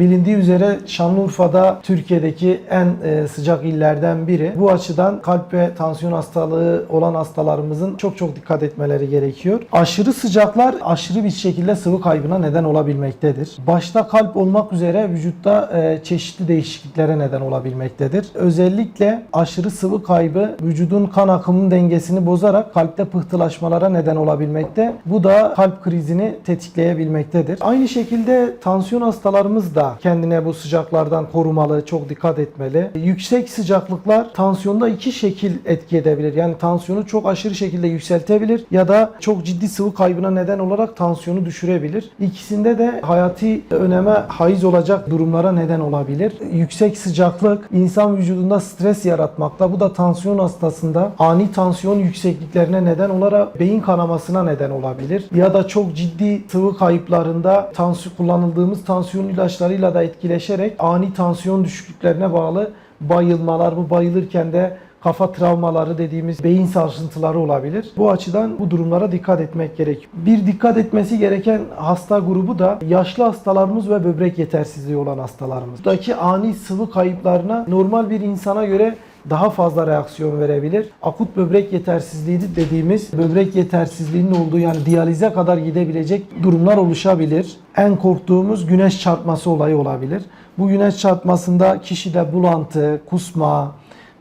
Bilindiği üzere Şanlıurfa'da Türkiye'deki en e, sıcak illerden biri. Bu açıdan kalp ve tansiyon hastalığı olan hastalarımızın çok çok dikkat etmeleri gerekiyor. Aşırı sıcaklar aşırı bir şekilde sıvı kaybına neden olabilmektedir. Başta kalp olmak üzere vücutta e, çeşitli değişikliklere neden olabilmektedir. Özellikle aşırı sıvı kaybı vücudun kan akımının dengesini bozarak kalpte pıhtılaşmalara neden olabilmekte. Bu da kalp krizini tetikleyebilmektedir. Aynı şekilde tansiyon hastalarımız da kendine bu sıcaklardan korumalı, çok dikkat etmeli. Yüksek sıcaklıklar tansiyonda iki şekil etki edebilir. Yani tansiyonu çok aşırı şekilde yükseltebilir ya da çok ciddi sıvı kaybına neden olarak tansiyonu düşürebilir. İkisinde de hayati öneme haiz olacak durumlara neden olabilir. Yüksek sıcaklık insan vücudunda stres yaratmakta. Bu da tansiyon hastasında ani tansiyon yüksekliklerine neden olarak beyin kanamasına neden olabilir. Ya da çok ciddi sıvı kayıplarında tansiyon kullanıldığımız tansiyon ilaçlarıyla da etkileşerek ani tansiyon düşüklüklerine bağlı bayılmalar, bu bayılırken de kafa travmaları dediğimiz beyin sarsıntıları olabilir. Bu açıdan bu durumlara dikkat etmek gerek. Bir dikkat etmesi gereken hasta grubu da yaşlı hastalarımız ve böbrek yetersizliği olan hastalarımız. Buradaki ani sıvı kayıplarına normal bir insana göre daha fazla reaksiyon verebilir. Akut böbrek yetersizliği dediğimiz böbrek yetersizliğinin olduğu yani diyalize kadar gidebilecek durumlar oluşabilir. En korktuğumuz güneş çarpması olayı olabilir. Bu güneş çarpmasında kişide bulantı, kusma,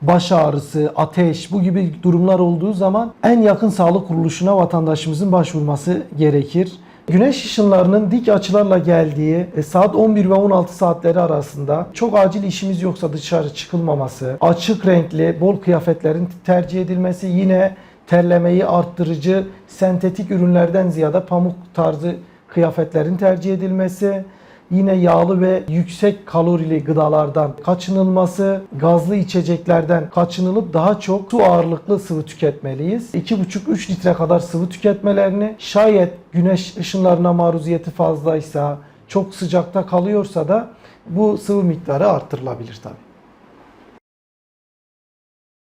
baş ağrısı, ateş bu gibi durumlar olduğu zaman en yakın sağlık kuruluşuna vatandaşımızın başvurması gerekir. Güneş ışınlarının dik açılarla geldiği e, saat 11 ve 16 saatleri arasında çok acil işimiz yoksa dışarı çıkılmaması, açık renkli, bol kıyafetlerin tercih edilmesi, yine terlemeyi arttırıcı sentetik ürünlerden ziyade pamuk tarzı kıyafetlerin tercih edilmesi, yine yağlı ve yüksek kalorili gıdalardan kaçınılması, gazlı içeceklerden kaçınılıp daha çok su ağırlıklı sıvı tüketmeliyiz. 2,5-3 litre kadar sıvı tüketmelerini, şayet güneş ışınlarına maruziyeti fazlaysa, çok sıcakta kalıyorsa da bu sıvı miktarı arttırılabilir tabii.